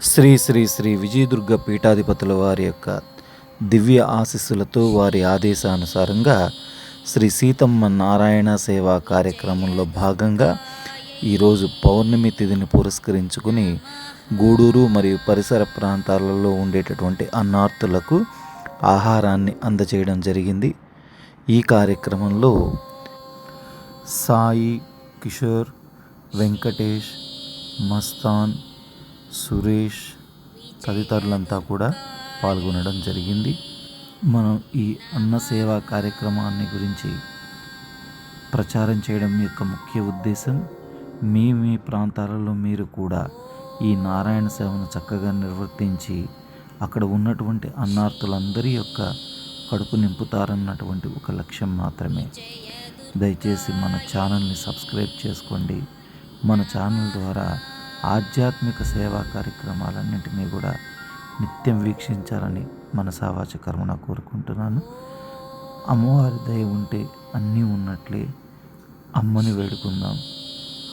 శ్రీ శ్రీ శ్రీ విజయదుర్గ పీఠాధిపతుల వారి యొక్క దివ్య ఆశీస్సులతో వారి ఆదేశానుసారంగా శ్రీ సీతమ్మ నారాయణ సేవా కార్యక్రమంలో భాగంగా ఈరోజు పౌర్ణమి తిథిని పురస్కరించుకుని గూడూరు మరియు పరిసర ప్రాంతాలలో ఉండేటటువంటి అన్నార్థులకు ఆహారాన్ని అందజేయడం జరిగింది. ఈ కార్యక్రమంలో సాయి కిషోర్ వెంకటేష్ మస్తాన్ సురేష్ తదితరులంతా కూడా పాల్గొనడం జరిగింది. మనం ఈ అన్న సేవా కార్యక్రమాన్ని గురించి ప్రచారం చేయడం యొక్క ముఖ్య ఉద్దేశం మీ మీ ప్రాంతాలలో మీరు కూడా ఈ నారాయణ సేవను చక్కగా నిర్వర్తించి అక్కడ ఉన్నటువంటి అన్నార్థులందరి యొక్క కడుపు నింపుతారన్నటువంటి ఒక లక్ష్యం మాత్రమే. దయచేసి మన ఛానల్ని సబ్స్క్రైబ్ చేసుకోండి. మన ఛానల్ ద్వారా ఆధ్యాత్మిక సేవా కార్యక్రమాలన్నింటినీ కూడా నిత్యం వీక్షించాలని మన కర్మన కోరుకుంటున్నాను. అమ్మవారి దయ ఉంటే అన్నీ ఉన్నట్లే అమ్మని వేడుకుందాం.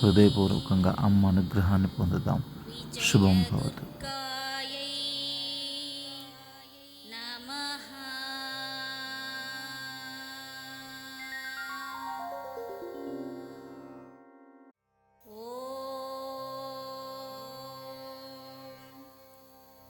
హృదయపూర్వకంగా అమ్మ అనుగ్రహాన్ని పొందుదాం. శుభం భవతు.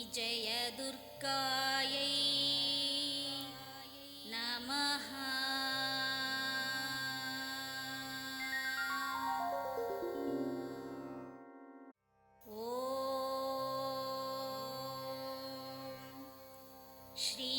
विजयदुर्गायै नमः। ॐ श्री